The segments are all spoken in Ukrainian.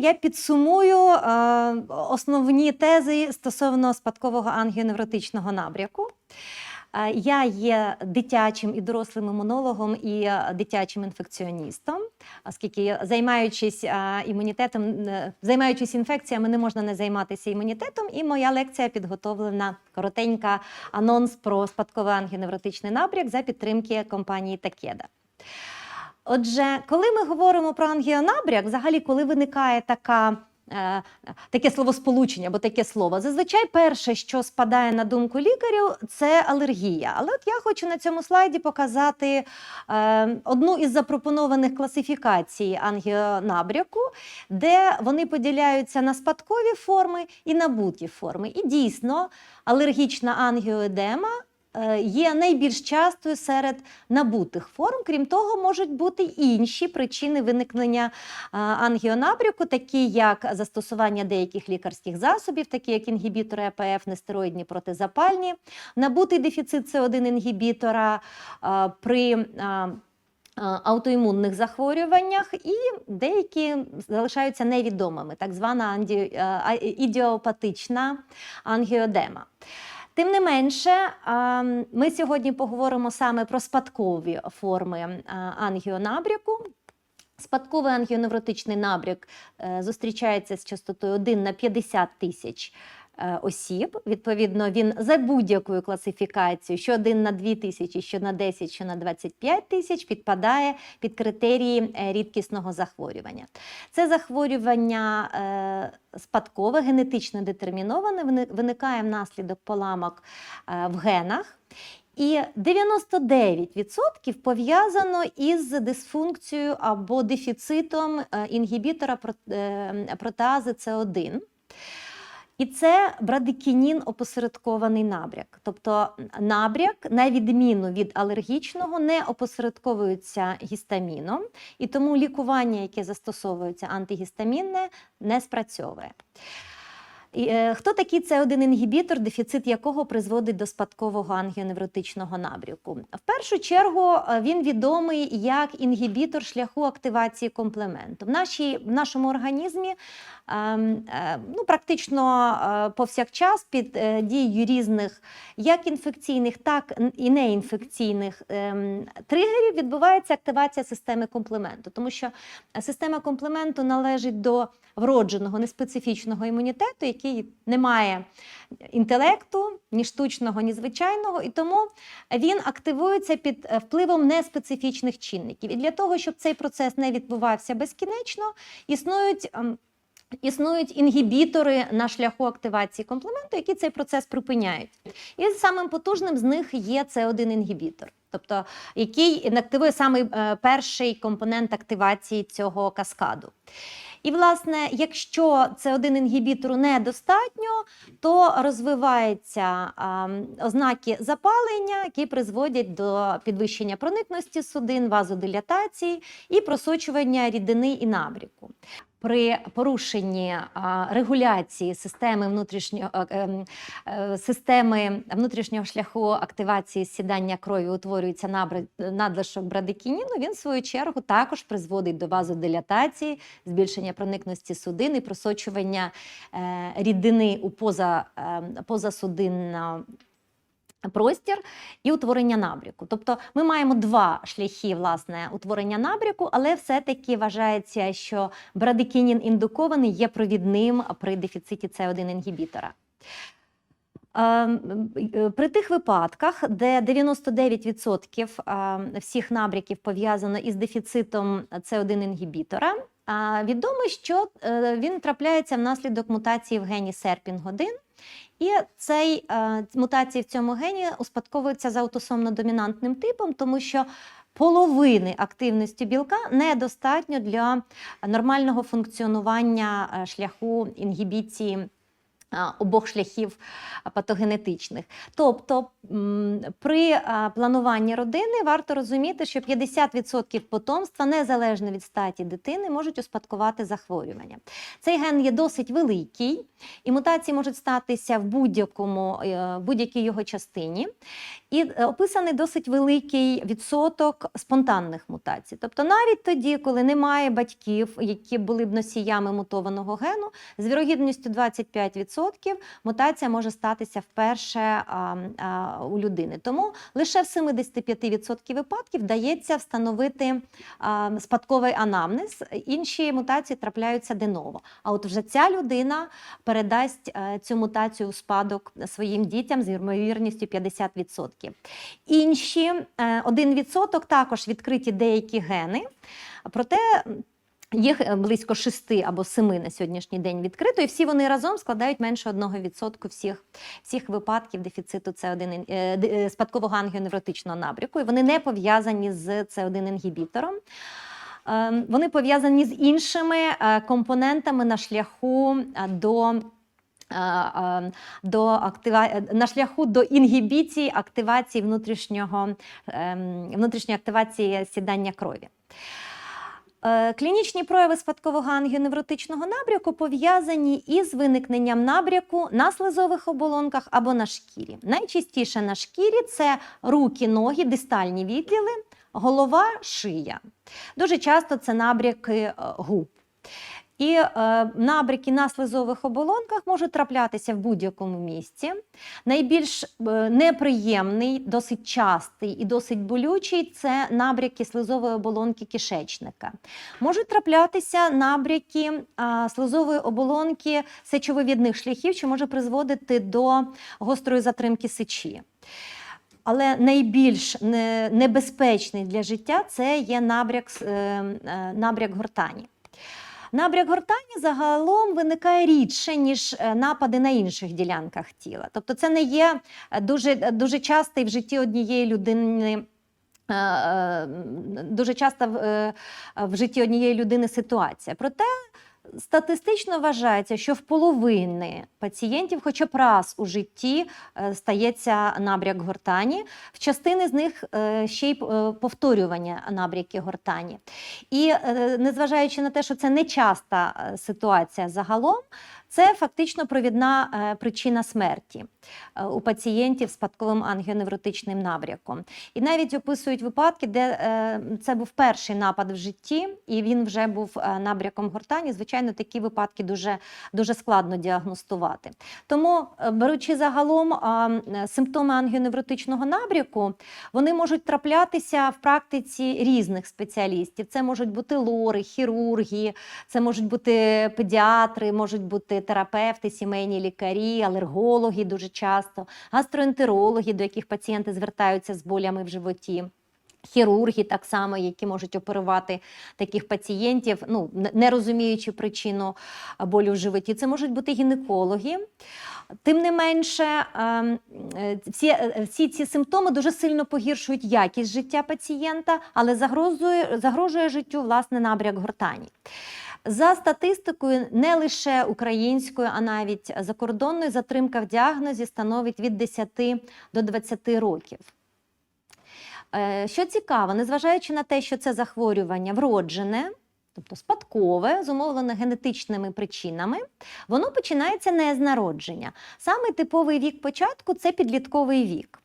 Я підсумую е, основні тези стосовно спадкового ангіоневротичного набряку. Е, Я є дитячим і дорослим імунологом і е, дитячим інфекціоністом, оскільки займаючись е, імунітетом, е, займаючись інфекціями, не можна не займатися імунітетом. І моя лекція підготовлена коротенька анонс про спадковий ангіоневротичний набряк за підтримки компанії Такеда. Отже, коли ми говоримо про ангіонабряк, взагалі, коли виникає така. е, Таке словосполучення або таке слово. Зазвичай перше, що спадає на думку лікарю, це алергія. Але от я хочу на цьому слайді показати е, одну із запропонованих класифікацій ангіонабряку, де вони поділяються на спадкові форми і набуті форми. І дійсно, алергічна ангіоедема є найбільш частою серед набутих форм. Крім того, можуть бути й інші причини виникнення е, ангіонабряку, такі як застосування деяких лікарських засобів, такі як інгібітори АПФ, нестероїдні протизапальні, набутий дефіцит С1 інгібітора е, при е, е, Аутоімунних захворюваннях і деякі залишаються невідомими, так звана е, ідіопатична ангіодема. Тим не менше, ми сьогодні поговоримо саме про спадкові форми ангіонабряку. Спадковий ангіоневротичний набряк е, зустрічається з частотою 1 на 50 тисяч осіб. Відповідно, він за будь-якою класифікацією, що 1 на 2 тисячі, що на 10, що на 25 тисяч, підпадає під критерії е, рідкісного захворювання. Це захворювання е, спадкове, генетично детерміноване, виникає внаслідок поламок е, в генах. І 99% пов'язано із дисфункцією або дефіцитом е, інгібітора е, протеази С1. І це брадикінін опосередкований набряк. Тобто набряк, на відміну від алергічного, не опосередковується гістаміном, і тому лікування, яке застосовується антигістамінне, не спрацьовує. Е, Хто такий це один інгібітор, дефіцит якого призводить до спадкового ангіоневротичного набряку? В першу чергу е, він відомий як інгібітор шляху активації комплементу. В, нашій, в нашому організмі ем, е, ну, практично повсякчас під дією різних як інфекційних, так і неінфекційних ем, тригерів відбувається активація системи комплементу, тому що система комплементу належить до вродженого неспецифічного імунітету, який не має інтелекту, ні штучного, ні звичайного, і тому він активується під е, впливом неспецифічних чинників. І для того, щоб цей процес не відбувався безкінечно, існують. ем, Існують інгібітори на шляху активації комплементу, які цей процес припиняють. І самим потужним з них є С1 інгібітор, тобто який інактивує саме перший компонент активації цього каскаду. І, власне, якщо це один інгібітору недостатньо, то розвиваються а, ознаки запалення, які призводять до підвищення проникності судин, вазодилятації і просочування рідини і набріку. При порушенні регуляції системи внутрішнього е, ем, е, системи внутрішнього шляху активації сідання крові утворюється надлишок брадикініну, він в свою чергу також призводить до вазодилатації, збільшення проникності судин і просочування е, рідини у поза, е, простір і утворення набряку. Тобто ми маємо два шляхи власне утворення набряку, але все-таки вважається, що брадикінін індукований є провідним при дефіциті С1 інгібітора. Ем, е, При тих випадках, де 99% е, всіх набряків пов'язано із дефіцитом С1 інгібітора, відомо, що е, він трапляється внаслідок мутації в гені SERPING1, і цей е, мутації в цьому гені успадковуються за аутосомно-домінантним типом, тому що половини активності білка недостатньо для нормального функціонування е, шляху інгібіції обох шляхів патогенетичних. Тобто при плануванні родини варто розуміти, що 50% потомства, незалежно від статі дитини, можуть успадкувати захворювання. Цей ген є досить великий, і мутації можуть статися в будь-якому е, будь-якій його частині. І е, описаний досить великий відсоток спонтанних мутацій. Тобто, навіть тоді, коли немає батьків, які були б носіями мутованого гену, з вірогідністю 25% мутація може статися вперше у людини. Тому лише в 75% випадків вдається встановити спадковий анамнез. Інші мутації трапляються деново. А от вже ця людина передасть е, цю мутацію у спадок своїм дітям з ймовірністю 50%. Інші е, 1% також відкриті деякі гени, проте їх е, близько 6 або 7 на сьогоднішній день відкрито, і всі вони разом складають менше 1% всіх, всіх випадків дефіциту С1 е, е, спадкового ангіоневротичного набряку. І вони не пов'язані з С1 інгібітором. Е, Вони пов'язані з іншими компонентами на шляху до. е, е, До актива... на шляху до інгібіції активації внутрішнього ем, внутрішньої активації сідання крові. Е, Клінічні прояви спадкового ангіоневротичного набряку пов'язані із виникненням набряку на слизових оболонках або на шкірі. Найчастіше на шкірі це руки, ноги, дистальні відділи, голова, шия. Дуже часто це набряки е, губ. І е, набряки на слизових оболонках можуть траплятися в будь-якому місці. Найбільш е, неприємний, досить частий і досить болючий це набряки слизової оболонки кишечника. Можуть траплятися набряки а, слизової оболонки сечовивідних шляхів, що може призводити до гострої затримки сечі. Але найбільш небезпечний для життя це є набряк, е, е, набряк гортані. Набряк гортані загалом виникає рідше, ніж е, напади на інших ділянках тіла. Тобто це не є е, дуже, дуже частий в житті однієї людини. е, е, Дуже часто е, в житті однієї людини ситуація. Проте статистично вважається, що в половини пацієнтів хоча б раз у житті е, стається набряк гортані, в частини з них е, ще й е, повторювання набряки гортані. І незважаючи на те, що це не часта ситуація загалом, це фактично провідна е, причина смерті е, у пацієнтів з спадковим ангіоневротичним набряком. І навіть описують випадки, де е, це був перший напад в житті, і він вже був набряком гортані. Звичайно, такі випадки дуже, дуже складно діагностувати. Тому, беручи загалом симптоми ангіоневротичного набряку, вони можуть траплятися в практиці різних спеціалістів. Це можуть бути лори, хірурги, це можуть бути педіатри, можуть бути терапевти, сімейні лікарі, алергологи дуже часто, гастроентерологи, до яких пацієнти звертаються з болями в животі. Хірурги так само, які можуть оперувати таких пацієнтів, ну не- розуміючи причину болю в животі. Це можуть бути гінекологи. Тим не менше, е, всі, е, всі ці симптоми дуже сильно погіршують якість життя пацієнта, але загрожує, загрожує життю власне набряк гортані. За статистикою, не лише українською, а навіть закордонною, затримка в діагнозі становить від 10 до 20 років. Е, Що цікаво, незважаючи на те, що це захворювання вроджене, тобто спадкове, зумовлене генетичними причинами, воно починається не з народження. Саме типовий вік початку це підлітковий вік.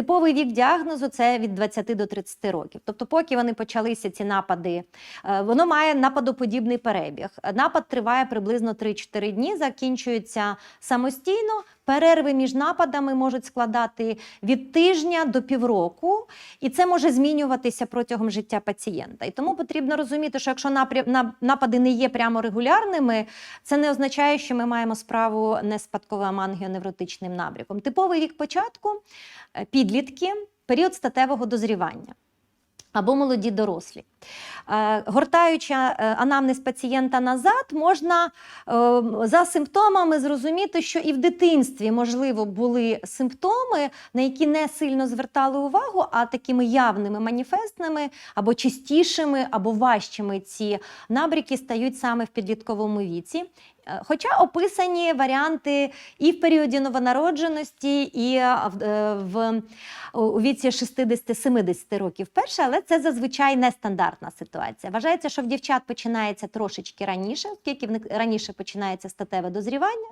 Типовий вік діагнозу це від 20 до 30 років. Тобто, поки вони почалися ці напади, е, воно має нападоподібний перебіг. Напад триває приблизно 3-4 дні, закінчується самостійно. Перерви між нападами можуть складати від тижня до півроку, і це може змінюватися протягом життя пацієнта. І тому потрібно розуміти, що якщо напади не є прямо регулярними, це не означає, що ми маємо справу не з спадковим ангіоневротичним набряком. Типовий вік початку е, підлітки, період статевого дозрівання. Або молоді дорослі. Е, Гортаючи е, анамнез пацієнта назад, можна е, за симптомами зрозуміти, що і в дитинстві, можливо, були симптоми, на які не сильно звертали увагу, а такими явними маніфестними, або частішими, або важчими ці набряки стають саме в підлітковому віці. Е, Хоча описані варіанти і в періоді новонародженості, і е, в, е, в у віці 60-70 років перше, але це зазвичай нестандартна ситуація. Вважається, що в дівчат починається трошечки раніше, оскільки в раніше починається статеве дозрівання,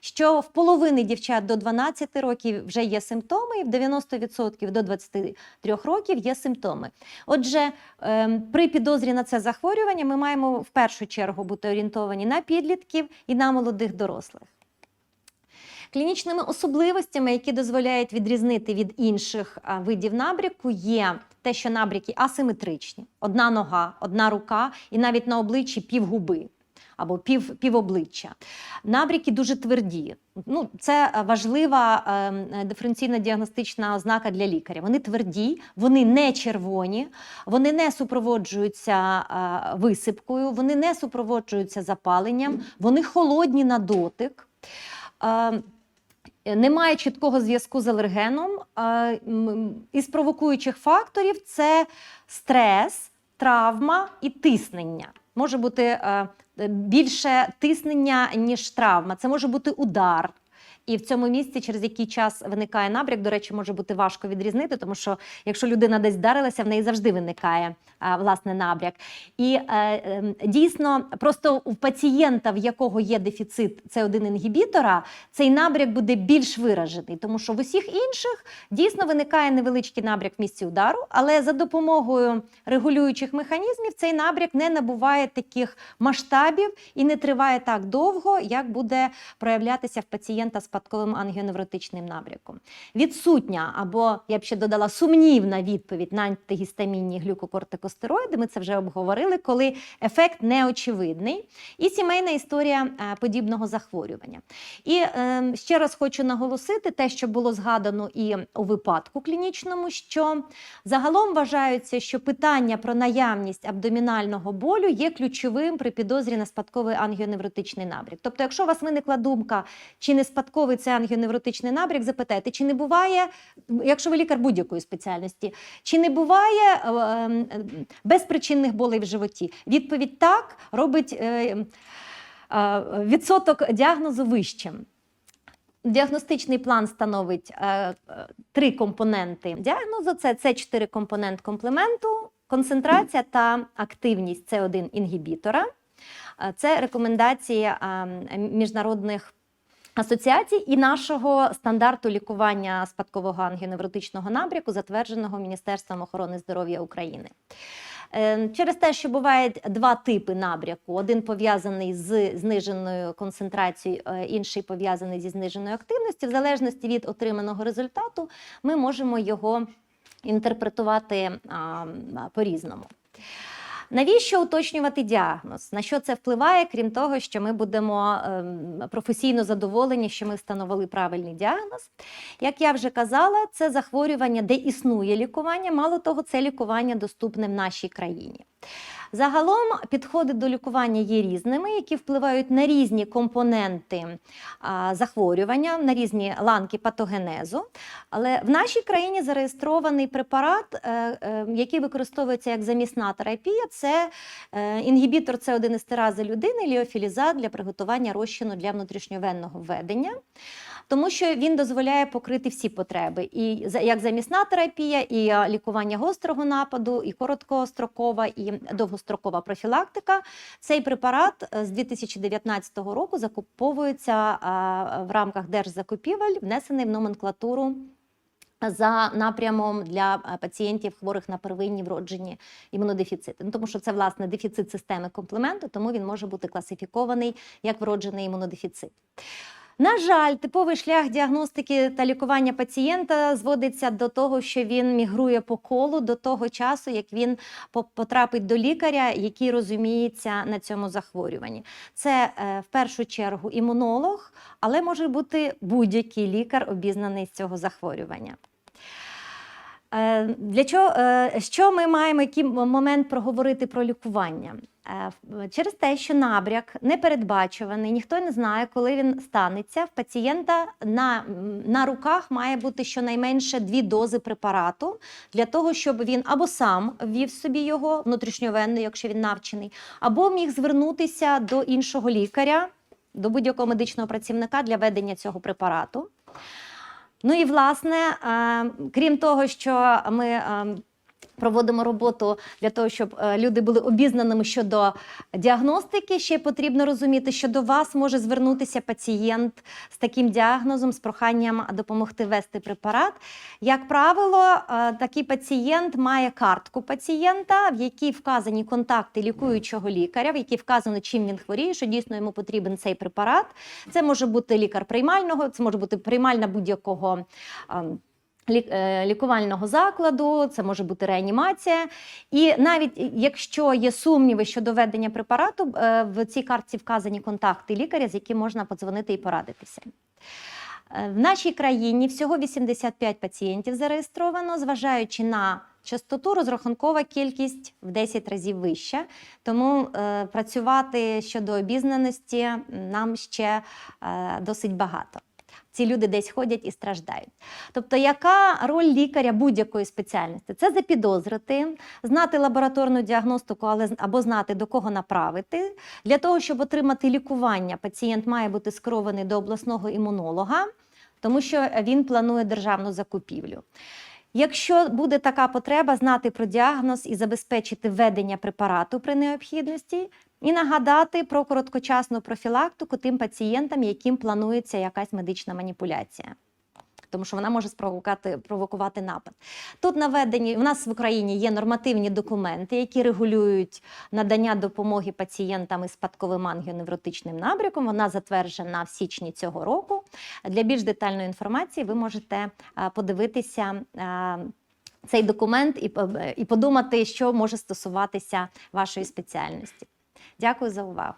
що в половини дівчат до 12 років вже є симптоми, і в 90% до 23 років є симптоми. Отже, ем, при підозрі на це захворювання ми маємо в першу чергу бути орієнтовані на підлітків і на молодих дорослих. Клінічними особливостями, які дозволяють відрізнити від інших видів набріку, є те, що набріки асиметричні: одна нога, одна рука, і навіть на обличчі півгуби або пів, півобличчя. Набряки дуже тверді. Ну, це е, важлива е, диференційна діагностична ознака для лікаря. Вони тверді, вони не червоні, вони не супроводжуються е, висипкою, вони не супроводжуються запаленням, вони холодні на дотик. Е, немає чіткого зв'язку з алергеном. Е, Із провокуючих факторів це стрес, травма і тиснення. Може бути е, більше тиснення, ніж травма. Це може бути удар. І в цьому місці, через який час виникає набряк, до речі, може бути важко відрізнити, тому що якщо людина десь вдарилася, в неї завжди виникає власне набряк. І е, е, дійсно, просто у пацієнта, в якого є дефіцит С1 інгібітора, цей набряк буде більш виражений, тому що в усіх інших дійсно виникає невеличкий набряк в місці удару, але за допомогою регулюючих механізмів цей набряк не набуває таких масштабів і не триває так довго, як буде проявлятися в пацієнта з спадковим ангіоневротичним набряком. Відсутня або я б ще додала сумнівна відповідь на антигістамінні глюкокортикостероїди. Ми це вже обговорили, коли ефект неочевидний. І сімейна історія е, подібного захворювання. І е, ще раз хочу наголосити те, що було згадано і у випадку клінічному, що загалом вважається, що питання про наявність абдомінального болю є ключовим при підозрі на спадковий ангіоневротичний набряк. Тобто, якщо у вас виникла думка, чи не спадковий це ангіоневротичний набряк, запитайте, чи не буває, якщо ви лікар будь-якої спеціальності, чи не буває е, е, безпричинних болей в животі? Відповідь так робить е, відсоток діагнозу вищим. Діагностичний план становить три компоненти діагнозу: це С4 компонент комплементу, концентрація та активність С1 інгібітора. Е, Це рекомендації міжнародних асоціацій і нашого стандарту лікування спадкового ангіоневротичного набряку, затвердженого Міністерством охорони здоров'я України. Е, Через те, що бувають два типи набряку: один пов'язаний з зниженою концентрацією, е, інший пов'язаний зі зниженою активністю. В залежності від отриманого результату, ми можемо його інтерпретувати по-різному. Навіщо уточнювати діагноз? На що це впливає, крім того, що ми будемо ем, професійно задоволені, що ми встановили правильний діагноз? Як я вже казала, це захворювання, де існує лікування. Мало того, це лікування доступне в нашій країні. Загалом підходи до лікування є різними, які впливають на різні компоненти захворювання, на різні ланки патогенезу. Але в нашій країні зареєстрований препарат, е, е, який використовується як замісна терапія. Це е, інгібітор С1 естерази людини, ліофілізат для приготування розчину для внутрішньовенного введення. Тому що він дозволяє покрити всі потреби, і як замісна терапія, і лікування гострого нападу, і короткострокова, і довгострокова профілактика. Цей препарат е, з 2019 року закуповується в рамках держзакупівель, внесений в номенклатуру. За напрямом для е, пацієнтів хворих на первинні вроджені імунодефіцити. Ну, тому що це власне дефіцит системи комплементу, тому він може бути класифікований як вроджений імунодефіцит. На жаль, типовий шлях діагностики та лікування пацієнта зводиться до того, що він мігрує по колу до того часу, як він потрапить до лікаря, який розуміється на цьому захворюванні. Це е, в першу чергу імунолог, але може бути будь-який лікар, обізнаний з цього захворювання. Е, Для чого, е, що ми маємо, який момент проговорити про лікування? Е, Через те, що набряк непередбачуваний, ніхто не знає, коли він станеться. В пацієнта на, на руках має бути щонайменше дві дози препарату для того, щоб він або сам ввів собі його внутрішньовенно, якщо він навчений, або міг звернутися до іншого лікаря до будь-якого медичного працівника для ведення цього препарату. Ну і власне, е, крім того, що ми е, проводимо роботу для того, щоб е, люди були обізнаними щодо діагностики, ще потрібно розуміти, що до вас може звернутися пацієнт з таким діагнозом, з проханням допомогти вести препарат. Як правило, е, такий пацієнт має картку пацієнта, в якій вказані контакти лікуючого лікаря, в якій вказано, чим він хворіє, що дійсно йому потрібен цей препарат. Це може бути лікар приймального, це може бути приймальна будь-якого. Е, Лікувального закладу, це може бути реанімація. І навіть якщо є сумніви щодо ведення препарату, е, в цій картці вказані контакти лікаря, з яким можна подзвонити і порадитися. Е, В нашій країні всього 85 пацієнтів зареєстровано, зважаючи на частоту, розрахункова кількість в 10 разів вища. Тому е, працювати щодо обізнаності нам ще е, досить багато. Ці люди десь ходять і страждають. Тобто, яка роль лікаря будь-якої спеціальності? Це запідозрити, знати лабораторну діагностику, але або знати до кого направити. Для того, щоб отримати лікування, пацієнт має бути скерований до обласного імунолога, тому що він планує державну закупівлю. Якщо буде така потреба, знати про діагноз і забезпечити введення препарату при необхідності, і нагадати про короткочасну профілактику тим пацієнтам, яким планується якась медична маніпуляція. Тому що вона може спровокувати провокувати напад. Тут наведені у нас в Україні є нормативні документи, які регулюють надання допомоги пацієнтам із спадковим ангіоневротичним набряком. Вона затверджена в січні цього року. Для більш детальної інформації ви можете подивитися. Цей документ і, і подумати, що може стосуватися вашої спеціальності. Дякую за увагу.